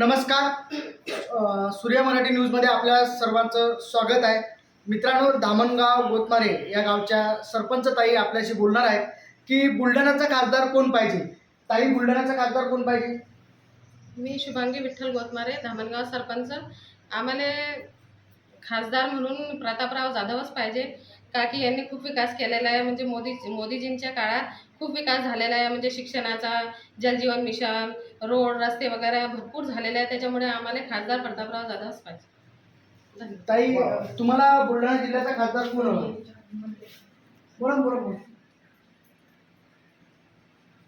नमस्कार. सूर्य मराठी न्यूजमध्ये आपल्या सर्वांचं स्वागत आहे. मित्रांनो दामणगाव गोतमारे या गावच्या सरपंच ताई आपल्याशी बोलणार आहेत की बुलढाण्याचा खासदार कोण पाहिजे? ताई बुलढाण्याचा खासदार कोण पाहिजे? मी शुभांगी विठ्ठल गोतमारे धामणगाव सरपंच. आम्हाला खासदार म्हणून प्रतापराव जाधवच पाहिजे. का की यांनी खूप विकास केलेला आहे. म्हणजे मोदी मोदीजींच्या काळात खूप विकास झालेला आहे. म्हणजे शिक्षणाचा जलजीवन मिशन रोड रस्ते वगैरे भरपूर झालेले आहे त्याच्यामुळे आम्हाला खासदार प्रतापराव जाधवच पाहिजे. ताई तुम्हाला बुलढाणा जिल्ह्याचा खासदार कोण हवा? बोला बोला बोला.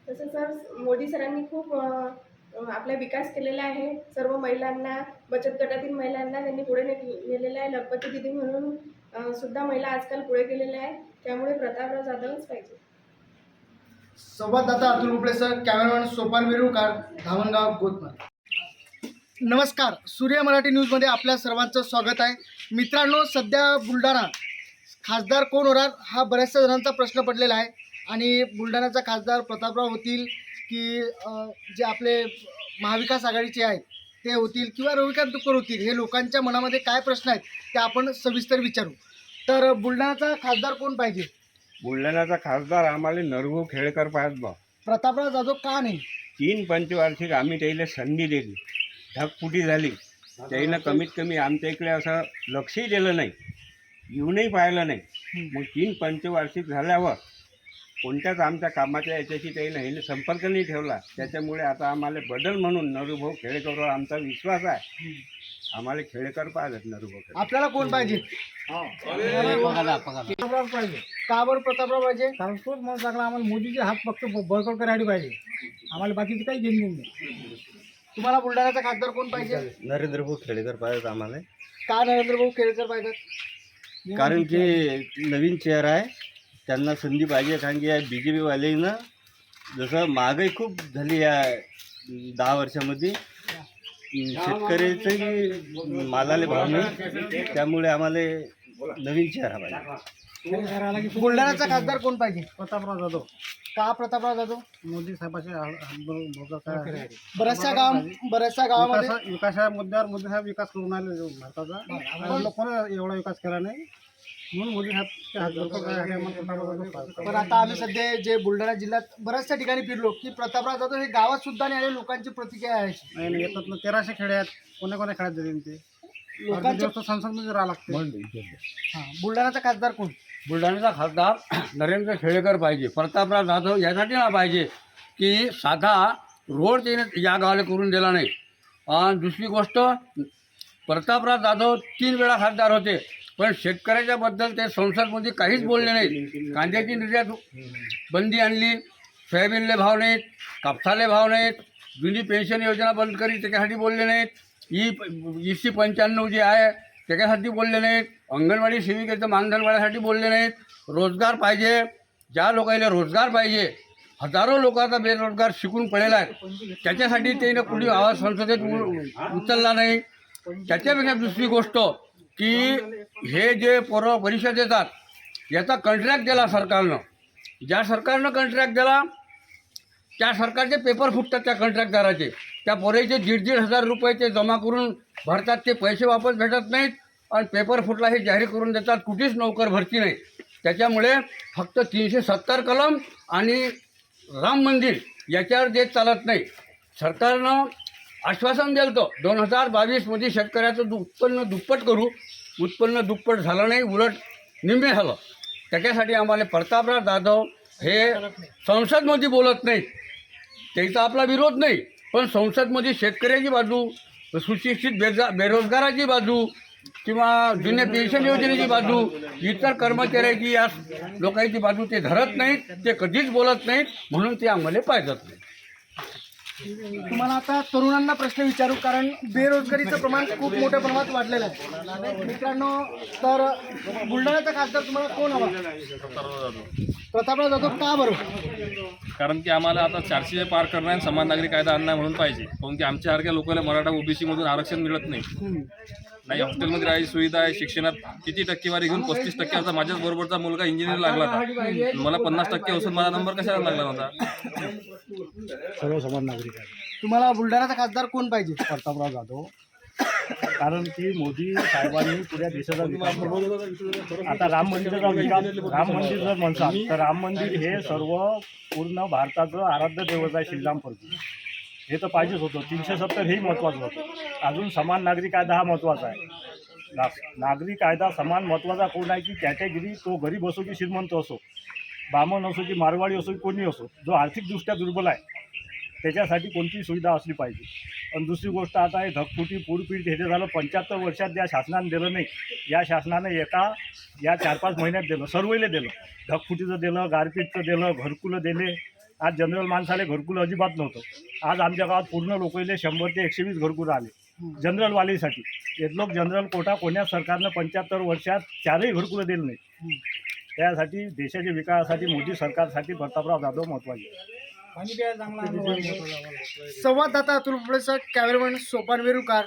तसं सर मोदी सरांनी खूप आपला विकास केलेला आहे. सर्व महिलांना बचत गटातील महिलांना त्यांनी पुढे नेलेलं आहे. लखपती दिदी म्हणून सुद्धा महिला आजकाल पुढे गेलेल्या आहेत. त्यामुळे प्रतापराव जाधवच पाहिजे. संवाददाता अतुल उपले सर कॅमेरामॅन सोपान विरुळकार धामणगाव गोतमार. नमस्कार. सूर्य मराठी न्यूजमध्ये आपल्या सर्वांचं स्वागत आहे. मित्रांनो सध्या बुलढाणा खासदार कोण होणार हा बऱ्याचशा जणांचा प्रश्न पडलेला आहे. आणि बुलढाण्याचा खासदार प्रतापराव होतील की जे आपले महाविकास आघाडीचे आहेत. ते होतील किंवा रविकांत तुपकर होतील हे लोकांच्या मनामध्ये काय प्रश्न आहेत ते आपण सविस्तर विचारू. तर बुलढाण्याचा खासदार कोण पाहिजे? बुलढाण्याचा खासदार आम्हाला नरभू खेळकर पाहत बा. प्रतापराव जाधव का नाही? तीन पंचवार्षिक आम्ही त्याला संधी दिली. ढगफुटी झाली. त्याईनं कमीत कमी आमच्या इकडे असं लक्षही दिलं नाही. येऊनही पाहिलं नाही. मग तीन पंचवार्षिक झाल्यावर कोणत्याच आमच्या कामाच्या याच्याशी त्याईनं हे संपर्क नाही ठेवला. त्याच्यामुळे आता आम्हाला बदल म्हणून नरूभाऊ खेळेकरवर आमचा विश्वास आहे. आम्हाला खेळेकर पाहिजेत नरूभाऊ खेळकर आपल्याला कोण पाहिजे? प्रतापराव पाहिजे. का बरं प्रतापराव पाहिजे? कारण तोच माणूस लागला आम्हाला मोदीचे हात फक्त बळकट करायला पाहिजे. आम्हाला बाकीचं काही घेऊन नाही तुम्हाला बुलढाण्याचा खासदार कोण पाहिजे? नरेंद्र भाऊ खेडेकर पाहिजेत आम्हाला. का नरेंद्र भाऊ केळकर पाहिजेत? कारण की नवीन चेहरा आहे. त्यांना संधी पाहिजे कारण की या बी जे पीवाल्यानं जसं महागाई खूप झाली या दहा वर्षामध्ये शेतकऱ्याचंही मालाले भाव नाही. त्यामुळे आम्हाला नवीन चेहरा पाहिजे बुलढाण्याचा खासदार कोण पाहिजे? प्रतापराव जाधव. का प्रतापराव जाधव? मोदी साहेबाचे ब- बघा काय बऱ्याचशा गाव बऱ्याचशा गावामध्ये विकासा विकासा मुद्द्यावर मोदी साहेब विकास करून आले भारताचा. लोकांना एवढा विकास केला नाही. म्हणून मोदी साहेब. पण आता आम्ही सध्या जे बुलढाणा जिल्ह्यात बऱ्याचशा ठिकाणी फिरलो की प्रतापराव जाधव हे गावात सुद्धा नाही आले लोकांची प्रतिक्रिया आहे येतात ना तेराशे खेडे आहेत. कोण्या कोण्या खेळात जातील ते? अर्धे लोकांच्या दिवस तर संसदमध्ये राहा लागते हा, बुलढाण्याचा खासदार कोण? बुलढाण्याचा खासदार नरेंद्र खेडेकर पाहिजे. प्रतापराव जाधव यासाठी ना पाहिजे की साधा रोड त्याने या गावाला करून दिला नाही. आणि दुसरी गोष्ट प्रतापराव जाधव तीन वेळा खासदार होते. पण शेतकऱ्याच्या बद्दल ते संसदमध्ये काहीच बोलले नाहीत. कांद्याची निर्यात बंदी आणली सोयाबीनले भाव नाहीत कापसाले भाव नाहीत जुनी पेन्शन योजना बंद करी त्याच्यासाठी बोलले नाहीत. ई ई सी पंच्याण्णव जी आहे त्याच्यासाठी बोलले नाहीत. अंगणवाडी सेविकेचं मानधन वाढण्यासाठी बोलले नाहीत. रोजगार पाहिजे. ज्या लोकांना रोजगार पाहिजे हजारो लोक आता बेरोजगार शिकून पडलेला आहे त्याच्यासाठी त्यानं कुणी आवाज संसदेत उचलला नाही. त्याच्यापेक्षा दुसरी गोष्ट की हे जे पोरं परीक्षा देतात याचा कंट्रॅक्ट दिला सरकारनं. ज्या सरकारनं कंट्रॅक्ट दिला त्या सरकारचे पेपर फुटतात त्या कॉन्ट्रॅक्टदाराचे त्या पोरेचे दीड दीड हजार रुपये ते जमा करून भरतात ते पैसे वापस भेटत नाहीत आणि पेपर फुटला हे जाहीर करून देतात. कुठेच नोकर भरती नाही. त्याच्यामुळे फक्त तीनशे सत्तर कलम आणि राम मंदिर याच्यावर देत चालत नाही. सरकारनं आश्वासन दिलं होतं दोन हजार बावीसमध्ये शेतकऱ्याचं दु उत्पन्न दुप्पट करू. उत्पन्न दुप्पट झालं नाही उलट निम्मे झालं. त्याच्यासाठी आम्हाला प्रतापराव जाधव हे संसदमध्ये बोलत नाहीत. त्याचा आपला विरोध नाही. पण संसदमध्ये शेतकऱ्याची बाजू सुशिक्षित बेजा बेरोजगाराची बाजू किंवा जुन्या पेन्शन योजनेची बाजू इतर कर्मचाऱ्याची या लोकांची बाजू ते धरत नाहीत ते कधीच बोलत नाहीत म्हणून ते आम्हाला पाहिजेत नाही तुम्हाला आता तरुणांना प्रश्न विचारू कारण बेरोजगारीचं प्रमाण खूप मोठ्या प्रमाणात वाढलेलं आहे. मित्रांनो तर बुलढाण्याचा खासदार तुम्हाला कोण हवा? प्रतापराव जाधव का बरं? कारण की आम्हाला आता चारशे पार करणं आणि समान नागरिक कायदा आणणं म्हणून पाहिजे. काऊन की आमच्यासारख्या लोकांना मराठा ओबीसी मधून आरक्षण मिळत नाही. नाही हॉस्टेलमध्ये राहायची सुविधा आहे शिक्षणात किती टक्केवारी घेऊन पस्तीस टक्के आता माझ्याच बरोबरचा मुलगा इंजिनियर लागला होता मला पन्नास टक्के असून माझा नंबर कशाला लागला नव्हता? सर्व समान नागरिक आहे तुम्हाला बुलढाणाचा खासदार कोण पाहिजे? प्रतापराव जाधव. कारण की मोदी साहेबांनी पुऱ्या देशाचा विकास केला. आता राम मंदिराचा विकास राम मंदिर जर म्हणसाल तर राम मंदिर हे सर्व पूर्ण भारताचं आराध्य दैवत आहे श्रीरामपूरचं. हे तर पाहिजेच होतं. तीनशे सत्तर हे महत्त्वाचं होतं. अजून समान नागरी कायदा हा महत्त्वाचा आहे. ना नागरी कायदा समान महत्त्वाचा कोण आहे की कॅटेगरी तो गरीब असो की श्रीमंत असो बामण असो की मारवाडी असो की कोणी असो जो आर्थिकदृष्ट्या दुर्बल आहे त्याच्यासाठी कोणतीही सुविधा असली पाहिजे. आणि दुसरी गोष्ट आता आहे धकफुटी पूरपीठ हे जे झालं पंच्याहत्तर वर्षात ज्या शासनाने दिलं नाही या शासनाने एका या चार पाच महिन्यात दिलं सर्वले दिलं. धकफुटीचं दिलं गारपीटचं दिलं घरकुलं दिले आज जनरल माणसाला घरकुलं अजिबात नव्हतं. आज आमच्या गावात पूर्ण लोकांना शंभर ते एकशे वीस घरकुलं आले. जनरल वालीसाठी लोक जनरल कोटा कोण्या सरकारनं पंच्याहत्तर वर्षात चारही घरकुलं दिलं नाही त्यासाठी देशाच्या विकासासाठी मोदी सरकारसाठी प्रतापराव जाधव महत्त्वाचे संवाददाता अतुल भोपळेसह कॅमेरामॅन सोपान वेरुळकर.